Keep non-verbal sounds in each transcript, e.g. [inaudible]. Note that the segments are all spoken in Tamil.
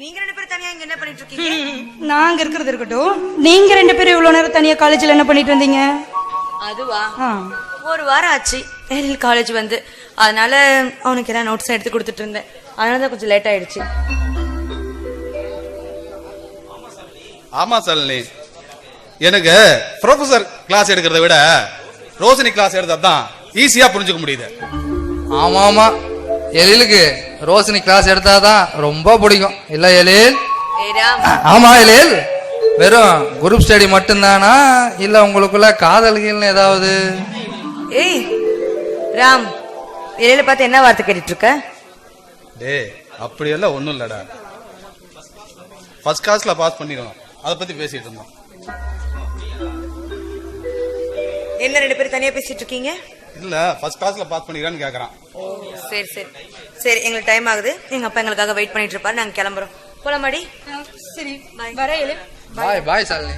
நீங்க ரெண்டு பேரும் தனியா இங்க என்ன பண்ணிட்டு இருக்கீங்க? [laughs] நாங்க இருக்கிறது இருக்கட்டும். நீங்க ரெண்டு பேரும் இவ்வளவு நேரம் தனியா காலேஜ்ல என்ன பண்ணிட்டு இருந்தீங்க அதுவா. ஒரு வாரம் ஆச்சு. எழில் காலேஜ் வந்து. அதனால அவனுக்கு எல்லாம் நோட்ஸ் எடுத்து கொடுத்துட்டு இருந்தேன். அதனால தான் கொஞ்சம் லேட் ஆயிடுச்சு. ஆமா சலினி எனக்கு ப்ரொஃபசர் கிளாஸ் எடுக்கிறத விட ரோஷினி கிளாஸ் எடுத்தா தான் ஈஸியா புரிஞ்சுக்க முடியுது. ஆமா ஆமா. எழிலுக்கு ரோஷினி கிளாஸ் எடுத்தாதான் ரொம்ப பிடிக்கும். இல்ல எழில்? ஆமா எழில். வெறும் குரூப் ஸ்டடி மட்டும்தானா? இல்ல உங்களுக்குள்ள காதல்கள்னு ஏதாவது? ஏய் ராம் எழில பார்த்து என்ன வார்த்தை கேட்டுட்டு இருக்க டேய் அப்படியெல்லாம் ஒண்ணும் இல்லடா. ஃபர்ஸ்ட் கிளாஸ்ல பாஸ் பண்ணிடணும் அதை பத்தி பேசிட்டு இருந்தோம். என்ன ரெண்டு பேரும் தனியா பேசிட்டு இருக்கீங்க? இல்ல ஃபர்ஸ்ட் கிளாஸ்ல பாஸ் பண்ணிக்கிறான்னு கேக்குறான். சரி சரி. சரி எங்களுக்கு டைம் ஆகுது. எங்க அப்பா எங்களுக்காக வெயிட் பண்ணிட்டு இருப்பாரு. நாங்க கிளம்புறோம். போலாமாடி சரி வர எழில் பாய் பாய் சாலினி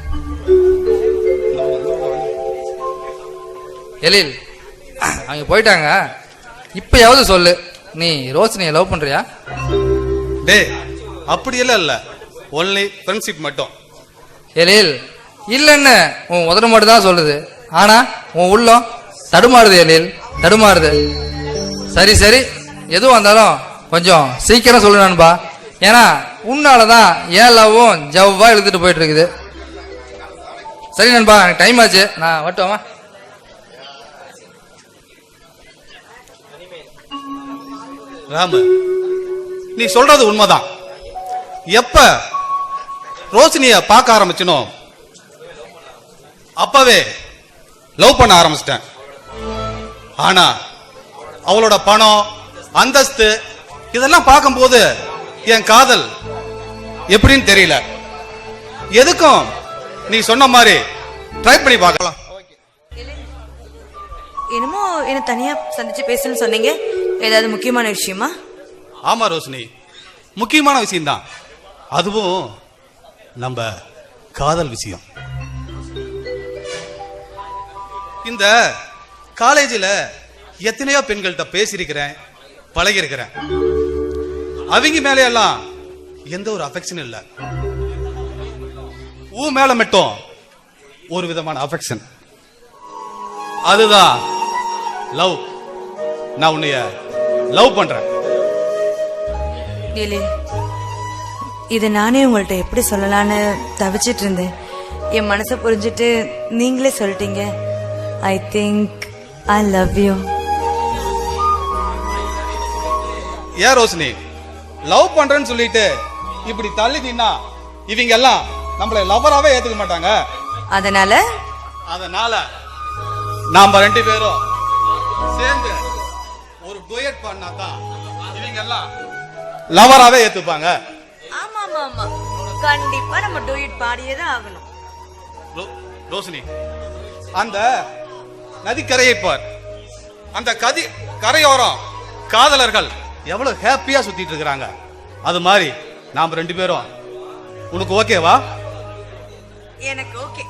எழில் அவங்க போயிட்டாங்க. இப்பயாவது சொல்லு. நீ ரோஷினியை லவ் பண்றியா? டேய் அப்படியெல்லாம் இல்ல. ஒன்லி ஃப்ரெண்ட்ஷிப் மட்டும். எழில் இல்லைன்னு உன் உதடு மட்டும் தான் சொல்லுது. ஆனா உன் உள்ளம் தடுமாறுது எழில் தடுமாறுது. சரி சரி. எதுவும் வந்தாலும் கொஞ்சம் சீக்கிரம் சொல்லு நண்பா. ஏன்னா உன்னாலதான் ஏன் லவ்வும் ஜவ்வா இழுத்துட்டு போயிட்டு இருக்குது சரி நண்பா எனக்கு டைம் ஆச்சு. நான் வட்டுவாமா ராமு நீ சொல்றது உண்மைதான். எப்ப ரோஷினிய பார்க்க ஆரம்பிச்சனோ அப்பவே லவ் பண்ண ஆரம்பிச்சிட்டேன். ஆனா அவளோட பணம் அந்தஸ்து இதெல்லாம் பார்க்கும்போது என் காதல் எப்படின்னு தெரியல. எதுக்கும் நீ சொன்ன மாதிரி ட்ரை பண்ணி பார்க்கலாம். என்னமோ என்ன தனியா சந்திச்சு பேசணும்னு சொன்னீங்க. ஏதாவது முக்கியமான விஷயமா? ஆமா ரோஷினி. முக்கியமான விஷயம்தான். அதுவும் நம்ம காதல் விஷயம். இந்த காலேஜில் எத்தனையோ பெண்கள்கிட்ட பேசியிருக்கிறேன் பழகிருக்கிறேன் அவங்க மேலே எல்லாம் எந்த ஒரு அஃபெக்ஷன் இல்லை. ஊ மேல மட்டும் ஒரு விதமான அஃபெக்ஷன் அதுதான் லவ் நான் உன்னைய லவ் பண்றேன். இது நானே உங்கள்கிட்ட எப்படி சொல்லலான்னு தவிச்சிட்டு இருந்தேன். என் மனசை புரிஞ்சுட்டு நீங்களே சொல்லிட்டீங்க. I think I love you ஏன் ரோஷினி? லவ் பண்றேன்னு சொல்லிட்டு இப்படி தள்ளிட்டீங்கன்னா இவங்க எல்லாம் நம்மள லவராவே ஏத்துக்க மாட்டாங்க. அதனால? அதனால நாம ரெண்டு பேரும் சேர்ந்து ஒரு டுயட் பண்ணா தான் இவங்க எல்லாம் லவராவே ஏத்துப்பாங்க. ஆமா ஆமா ஆமா. கண்டிப்பா நம்ம டூயிட் பாடியே தான் ஆகணும். ரோஷினி அந்த நதிக்கரையை பார் அந்த கதி கரையோரம் காதலர்கள் எவ்வளவு ஹாப்பியா சுத்திட்டு இருக்கிறாங்க. அது மாதிரி நாம ரெண்டு பேரும். உனக்கு ஓகேவா எனக்கு ஓகே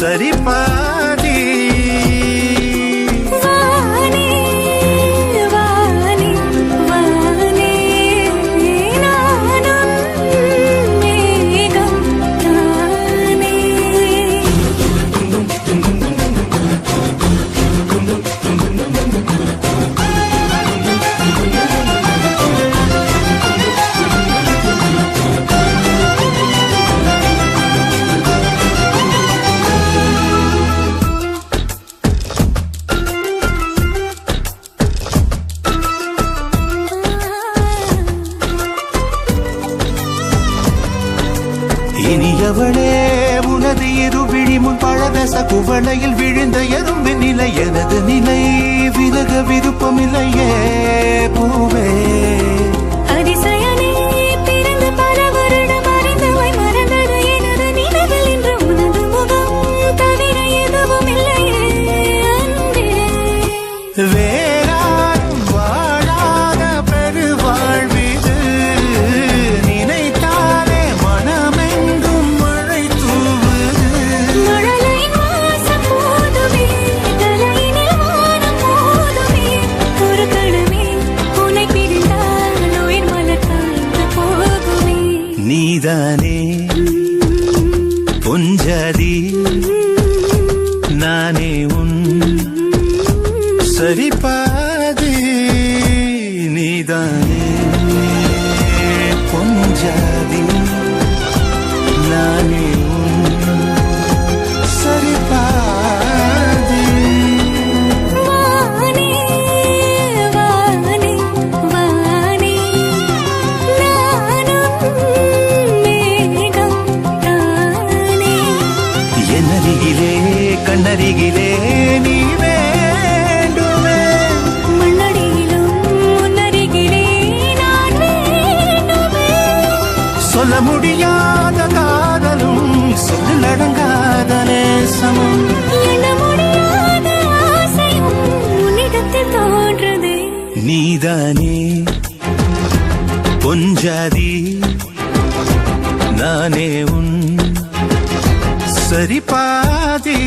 சரிபாதி இனியவளே உனது இரு விழி முன் பழதச குவளையில் விழுந்த எறும்பின் நிலை எனது நிலை விலக விருப்பமில்லையே பூவே. நீதானே முடியாத காதலும் சொல்லடங்காத நேசமும். நீதானே பொஞ்சாதி நானே உன் சரிபாதி.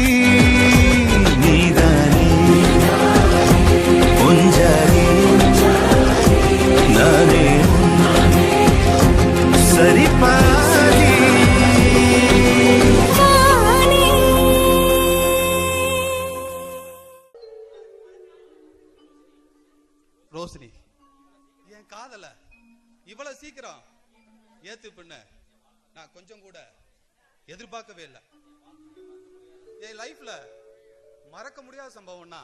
ரோஷினி என் காதல இவ்வளவு சீக்கிரம் ஏத்து பண்ண நான் கொஞ்சம் கூட எதிர்பார்க்கவே இல்லை. என் லைஃப்ல மறக்க முடியாத சம்பவம்னா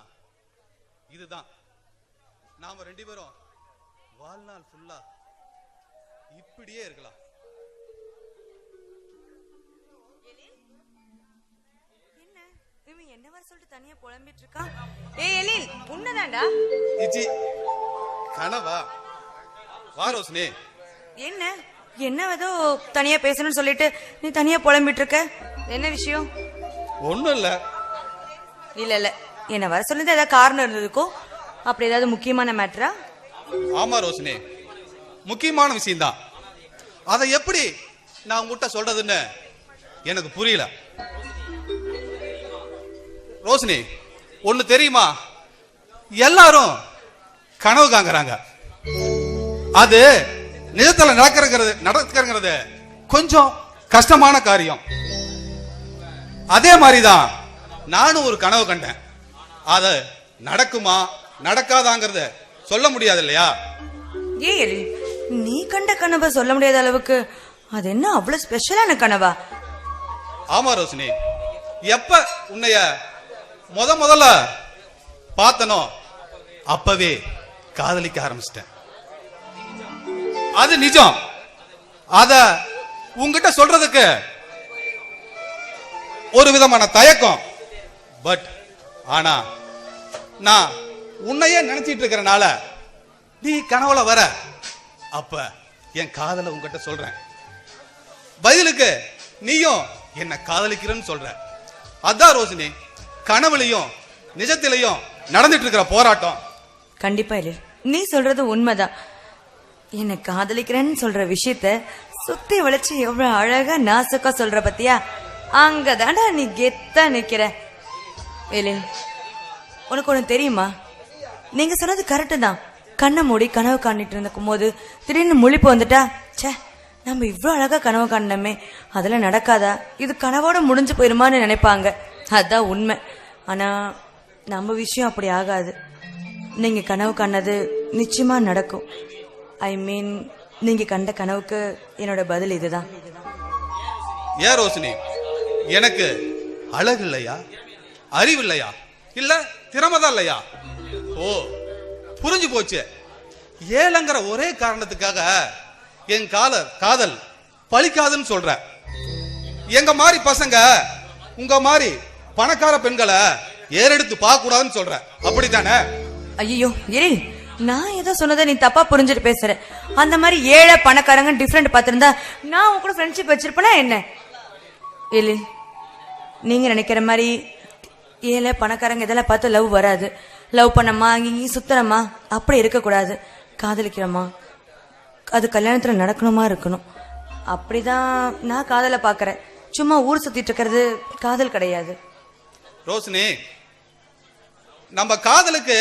இதுதான். நாம ரெண்டு பேரும் வாழ்நாள் ஃபுல்லா இப்படியே இருக்கலாம். என்ன வர சொல்லிட்டு தனியா புலம்பிட்டு இருக்கான்? ஏய் எழில் உன்னதாண்டா இச்சி கனவா? வா ரோஷினி. என்ன? என்ன ஏதோ தனியா பேசணும்னு சொல்லிட்டு நீ தனியா புலம்பிட்டு இருக்க? என்ன விஷயம்? ஒண்ணும் இல்ல. இல்ல இல்ல. என்ன வர சொல்லிட்டு ஏதாவது காரணம் இருந்ததுக்கோ அப்படி ஏதாவது முக்கியமான மேட்டரா ஆமா ரோஷினி. முக்கியமான விஷயம்தான். அதை எப்படி நான் உங்ககிட்ட சொல்றதுன்னு எனக்கு புரியல. ரோஷினி ஒண்ணு தெரியுமா? எல்லாரும் கனவு காங்குறாங்க அது நிஜத்துல நடக்கிறது நடக்கிறது கொஞ்சம் கஷ்டமான காரியம். அதே மாதிரிதான் நானும் ஒரு கனவு கண்டேன். அது நடக்குமா நடக்காதாங்கிறத சொல்ல முடியாது இல்லையா? ஏய் நீ கண்ட கனவை சொல்ல முடியாத அளவுக்கு அது என்ன அவ்வளவு ஸ்பெஷலான கனவா? ஆமா ரோஷினி. எப்ப உன்னைய முத முதல்ல பார்த்தனோ? அப்பவே காதலிக்க ஆரம்பிச்சிட்டேன். அது நிஜம். அத உங்ககிட்ட சொல்றதுக்கு ஒரு விதமான தயக்கம். பட் ஆனா நான் உன்னையே நினைச்சிட்டு இருக்கிறனால நீ கனவுல வர. அப்ப என் காதல உங்ககிட்ட சொல்றேன். பதிலுக்கு நீயும் என்ன காதலிக்கிறேன்னு சொல்ற. அதான் ரோஷினி. கனவுலையும் நிஜத்திலையும் நடந்துட்டு இருக்கிற போராட்டம். கண்டிப்பா இல்லை நீ சொல்றது உண்மைதான். என்ன காதலிக்கிறேன்னு சொல்ற விஷயத்த சுத்தி வளைச்சு எவ்வளவு அழகா நாசுக்கா சொல்ற பத்தியா? அங்கதான்டா நீ கெத்தா நிக்கிற. வேலு உனக்கு ஒண்ணு தெரியுமா? நீங்க சொன்னது கரெக்டு தான். கண்ணை மூடி கனவு காணிட்டு இருக்கும் போது திடீர்னு முழிப்பு வந்துட்டா ச்சே நம்ம இவ்வளோ அழகா கனவு காணணுமே அதெல்லாம் நடக்காதா? இது கனவோட முடிஞ்சு போயிருமான்னு நினைப்பாங்க. அதான் உண்மை. ஆனா நம்ம விஷயம் அப்படி ஆகாது. நீங்க கனவு கண்ணது நிச்சயமா நடக்கும். ஐ மீன் நீங்க கண்ட கனவுக்கு என்னோட பதில் இதுதான். ஏன் ரோஷினி? எனக்கு அழகு இல்லையா? அறிவு இல்லையா? இல்ல திறமைதான் இல்லையா? ஓ புரிஞ்சு போச்சு. ஏலங்கிற ஒரே காரணத்துக்காக என் காதல் காதல் பலிக்காதுன்னு சொல்ற எங்க மாதிரி பசங்க உங்க மாதிரி பணக்கார பெண்களை ஏறெடுத்து பார்க்க கூடாதுன்னு சொல்ற அப்படித்தானே? ஐயோ இரு. நான் ஏதோ சொன்னதை நீ தப்பா புரிஞ்சுட்டு பேசுற. அந்த மாதிரி ஏழை பணக்காரங்க டிஃப்ரெண்ட் பார்த்துருந்தா நான் உங்க கூட ஃப்ரெண்ட்ஷிப் வச்சிருப்பேனா என்ன? இல்லை நீங்க நினைக்கிற மாதிரி ஏழை பணக்காரங்க இதெல்லாம் பார்த்து லவ் வராது. லவ் பண்ணமா அங்கேயும் சுத்தனமா அப்படி இருக்கக்கூடாது. காதலிக்கிறோமா அது கல்யாணத்துல நடக்கணுமா இருக்கணும். அப்படிதான் நான் காதலை பார்க்குறேன். சும்மா ஊர் சுத்திட்டு இருக்கிறது காதல் கிடையாது. ரோஷினி நம்ம காதலுக்கு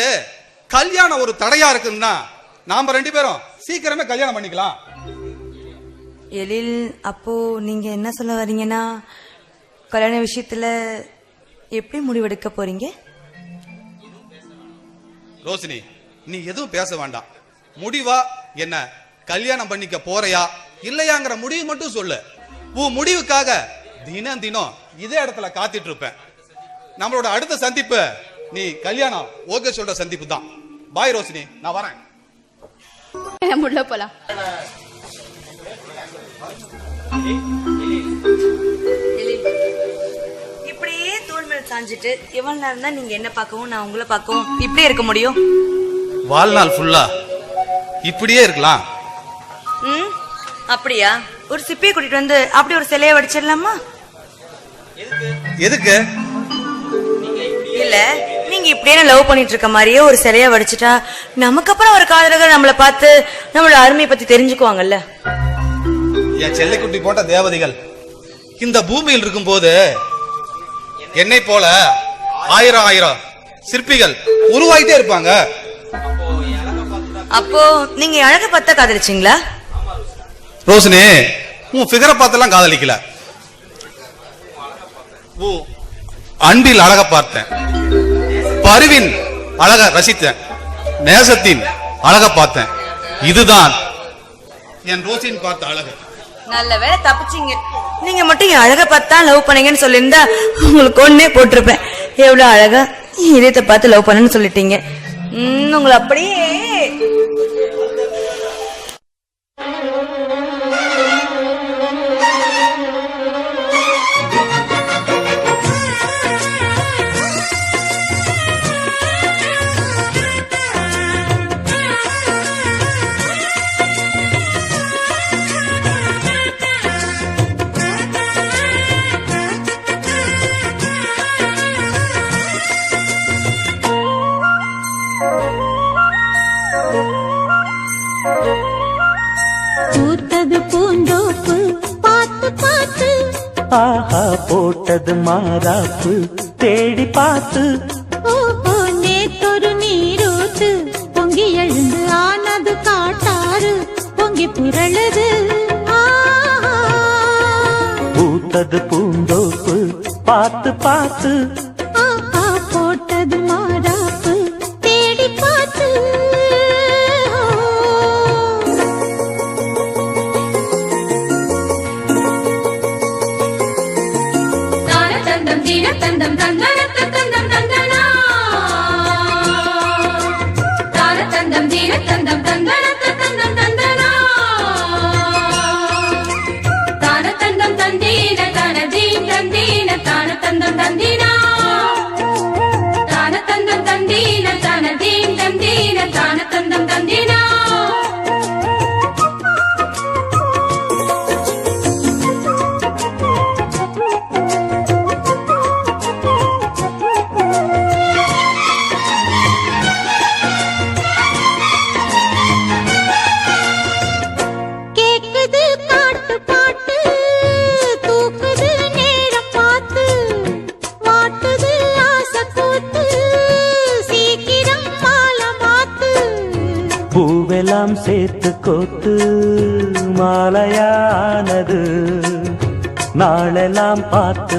கல்யாணம் ஒரு தடையா இருக்குன்னா நாம ரெண்டு பேரும் சீக்கிரமே கல்யாணம் பண்ணிக்கலாம். எழில் அப்போ நீங்க என்ன சொல்ல வரீங்கன்னா கல்யாண விஷயத்துல எப்படி முடிவெடுக்க போறீங்க? ரோஷினி நீ எதுவும் பேச வேண்டாம். முடிவா என்ன கல்யாணம் பண்ணிக்க போறையா இல்லையாங்கிற முடிவு மட்டும் சொல்லு. உன் முடிவுக்காக தினம் தினம் இதே இடத்துல காத்துட்டு இருப்பேன். நம்மளோட அடுத்த சந்திப்பு நீ கல்யாணம் ஓகே சொல்ற சந்திப்பு தான் பாய் ரோஷினி நான் வரேன். [laughs] உள்ள போலாம் இப்படியே தோல் மேல சாஞ்சிட்டு எவ்வளவு நேரம் தான் நீங்க என்ன பார்க்கவும் நான் உங்களை பார்க்கவும் இப்படியே இருக்க முடியும்? வாழ்நாள் ஃபுல்லா இப்படியே இருக்கலாம். ம் அப்படியா? ஒரு சிப்பியை கூட்டிட்டு வந்து அப்படி ஒரு சிலையை வடிச்சிடலாமா? எதுக்கு? இல்ல. நீங்க இப்படியே லவ் பண்ணிட்டு இருக்க மாதிரியே ஒரு சிலையை வடிச்சிட்டா நமக்கு அப்புறம் ஒரு காதலர்கள் நம்மள பார்த்து நம்மளோட அருமையை பத்தி தெரிஞ்சுக்குவாங்கல்ல. என் செல்லைக்குட்டி போட்ட தேவதைகள் இந்த பூமியில் இருக்கும்போது என்னை போல ஆயிரம் ஆயிரம் சிற்பிகள் உருவாயிட்டே இருப்பாங்க. அப்போ நீங்க அழக பார்த்தா காதலிச்சிங்களா? ரோஷினி உன் ஃபிகரை பார்த்தெல்லாம் காதலிக்கல. அன்பில் அழக பார்த்தேன். பருவின் அழக ரசித்தேன். நேசத்தின் அழக பார்த்தேன். இதுதான் என் ரோசின் பார்த்த அழகு. நல்ல வேளை தப்பிச்சிங்க. நீங்க மட்டும் என் அழக பார்த்தா லவ் பண்ணீங்கன்னு சொல்லியிருந்தா உங்களுக்கு ஒன்னே போட்டிருப்பேன். எவ்வளவு அழகா இதயத்தை பார்த்து லவ் பண்ணுன்னு சொல்லிட்டீங்க. உம் உங்களை அப்படியே போட்டது மாறாப்பு தேடி பார்த்து. நேத்தொரு நீரூத்து பொங்கி எழுந்து ஆனது காட்டாறு பொங்கி புரளுது. பூத்தது பூந்தோப்பு பார்த்து பார்த்து.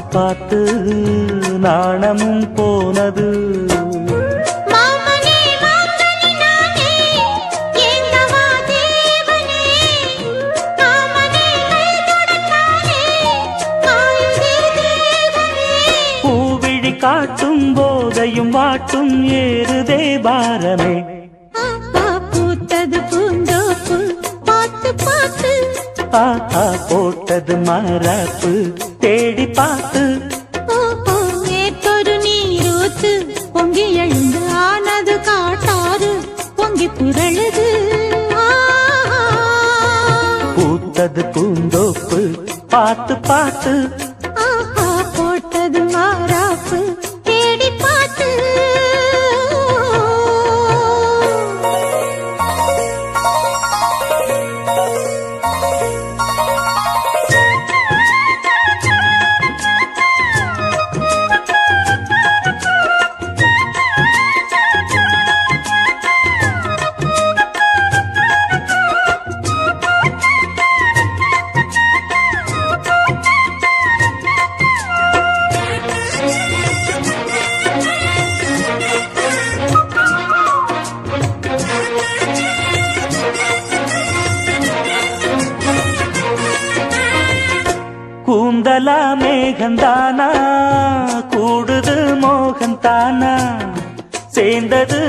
பார்த்து நாணமும் போனது. பூவிழி காட்டும் போதையும் வாட்டும் ஏறுதே பாரமே. பூத்தது பூந்தோப்பு பார்த்து பார்த்து. ஆஹா போட்டது மரப்பு. தேடி பார்த்து நேற்றொரு நீரூத்து பொங்கி எழுந்து ஆனது காட்டாறு பொங்கி புரளுது ஆஹா. பூத்தது பூந்தோப்பு பார்த்து பார்த்து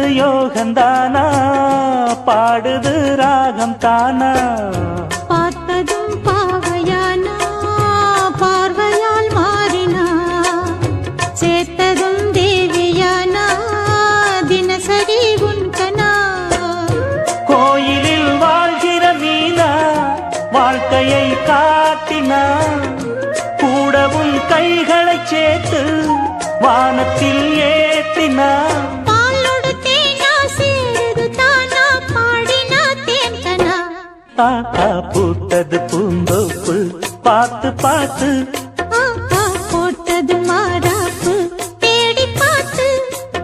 யோகந்தானா? பாடுது ராகம் தானா? பார்த்ததும் பாவையானா பார்வையால் மாறினா? சேர்த்ததும் தேவியானா? தினசரி உன்கனா கோயிலில் வாழ்கிற மீனா வாழ்க்கையை காட்டினா? கூடவும் கைகளை சேர்த்து வானத்தில் ஏத்தினா? ஆஹா பூத்தது பூந்தோப்பு. பார்த்து பார்த்து. போட்டது மாறாப்பு. தேடி பார்த்து.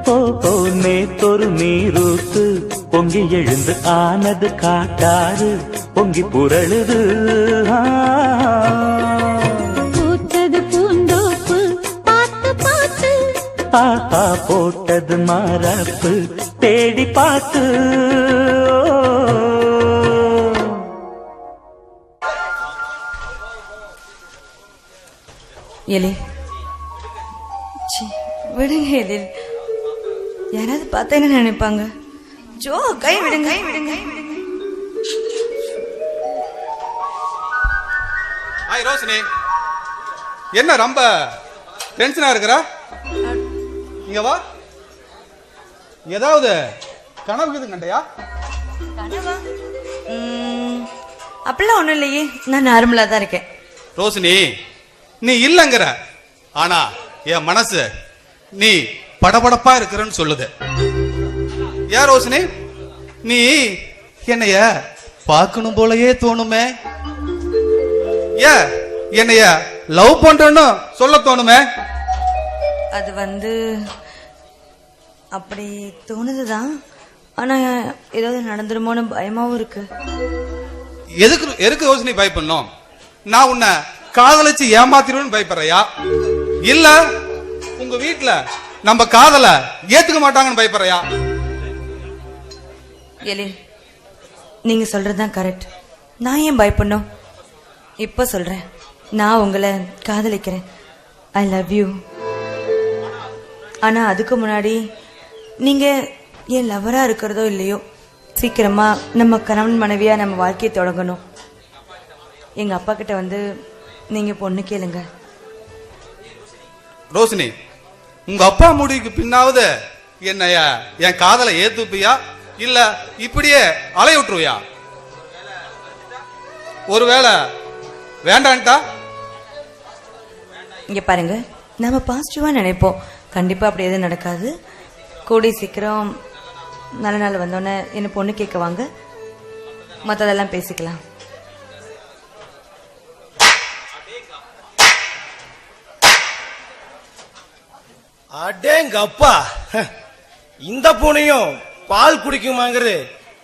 ஓஹோ நேத்தொரு நீரூத்து பொங்கி எழுந்து ஆனது காட்டாறு. பொங்கி புரளுது. பூத்தது பூந்தோப்பு. பார்த்து பார்த்து. ஆஹா போட்டது மரப்பு தேடி பார்த்து. எலி ச்சீ, விடுங்க எழில் யாராவது பார்த்தா என்ன நினைப்பாங்க ஜோ கை விடுங்க கை விடுங்க ஆய் ரோஷினி என்ன ரொம்ப டென்ஷனா இருக்கிற இங்க வா ஏதாவது கனவு கீது கண்டையா கனவா? ம், அப்படிலாம் ஒண்ணும் இல்லையே நான் நார்மலா தான் இருக்கேன் ரோஷினி நீ இல்லங்கிற. ஆனா என் மனசு நீ படபடப்பா இருக்கிறன்னு சொல்லுது. ஏன் ரோஷினி? நீ என்னைய பார்க்கணும் போலயே தோணுமே. ஏ என்னைய லவ் பண்றேன்னு சொல்ல தோணுமே? அது வந்து அப்படி தோணுதுதான். ஆனா ஏதாவது நடந்துருமோன்னு பயமாவும் இருக்கு. எதுக்கு எதுக்கு ரோஷினி பயப்படணும்? நான் உன்னை காதலிச்சு ஏமாத்திடுவேன்னு பயப்படுறியா? இல்ல உங்க வீட்டுல நம்ம காதல ஏத்துக்க மாட்டாங்கன்னு பயப்படுறியா? எலின் நீங்க சொல்றதுதான் கரெக்ட் நான் ஏன் பயப்படணும்? இப்ப சொல்றேன். நான் உங்களை காதலிக்கிறேன். ஐ லவ் யூ ஆனா அதுக்கு முன்னாடி நீங்க என் லவரா இருக்கிறதோ இல்லையோ சீக்கிரமா நம்ம கணவன் மனைவியா நம்ம வாழ்க்கையை தொடங்கணும். எங்க அப்பா கிட்ட வந்து நீங்க பொண்ணு கேளுங்க. ரோஷினி உங்க அப்பா முடிவுக்கு பின்னாவது என்னைய என் காதலை ஏத்துப்பியா? இல்ல இப்படியே அலைய விட்டுருவியா? ஒருவேளை வேண்டான்ட்டா? இங்க பாருங்க நம்ம பாசிட்டிவா நினைப்போம். கண்டிப்பா அப்படி எதுவும் நடக்காது. கூடி சீக்கிரம் நல்ல நாள் வந்தோடனே என்ன பொண்ணு கேட்க வாங்க. மற்றதெல்லாம் பேசிக்கலாம். அடேங்க அப்பா இந்த பூனையும் பால் குடிக்குமாங்கிறது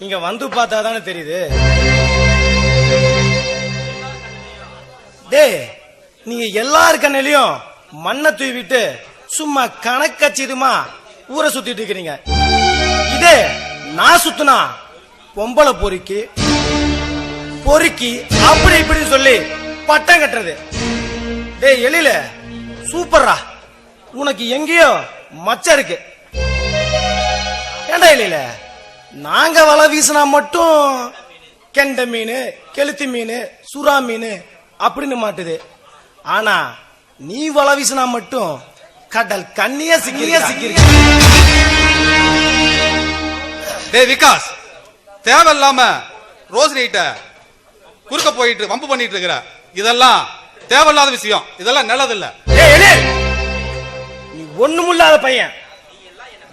இங்க வந்து பார்த்தா தானே தெரியுது. டேய் நீங்க எல்லார் கண்ணிலையும் மண்ணை தூவிட்டு சும்மா கணக்கச்சிதுமா ஊரை சுத்திட்டு இருக்கிறீங்க. இதே நான் சுத்துனா பொம்பளை பொறுக்கி பொறுக்கி அப்படி இப்படின்னு சொல்லி பட்டம் கட்டுறது. டேய் எழில சூப்பர்ரா. உனக்கு எங்கேயோ மச்சம் இருக்கு. ஏண்டா எழில? நாங்க வலை வீசினா மட்டும் கெண்ட மீன் கெளுத்தி மீன் சுறா மீன் அப்படின்னு மாட்டுது. ஆனா நீ வலை வீசினா மட்டும் கடல் கண்ணியா சிக்கிரியா சிக்கிரி விகாஸ் தேவையில்லாம ரோசினிகிட்ட குறுக்க போயிட்டு வம்பு பண்ணிட்டு இருக்கிற. இதெல்லாம் தேவையில்லாத விஷயம். இதெல்லாம் நல்லதில்லை. ஒண்ணுமில்லாத பையன்.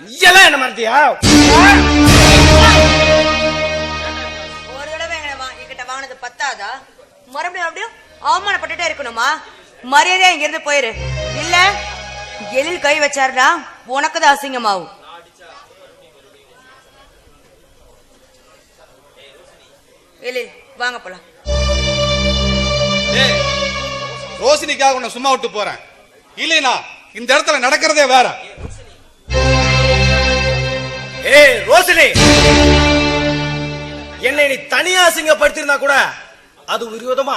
நீ எல்லாம் என்ன மறந்தியா? ஒரு தடவை எங்களை வா- என்கிட்ட வாங்கினது பத்தாதா? மறுபடியும் மறுபடியும் அவமானப்பட்டுட்டே இருக்கணுமா? மரியாதையா இங்க இருந்து போயிரு. இல்ல எழில் கை வச்சாருன்னா உனக்கு தான் அசிங்கமாகும் எழில் வாங்க போலாம். டேய் ரோசினிக்காக உன்னை சும்மா விட்டு போறேன். இல்லைனா இந்த இடத்துல நடக்கிறதே வேற. ஏய் ரோசினி என்னை நீ தனியா அசிங்கப்படுத்திருந்தா கூட அது விரோதமா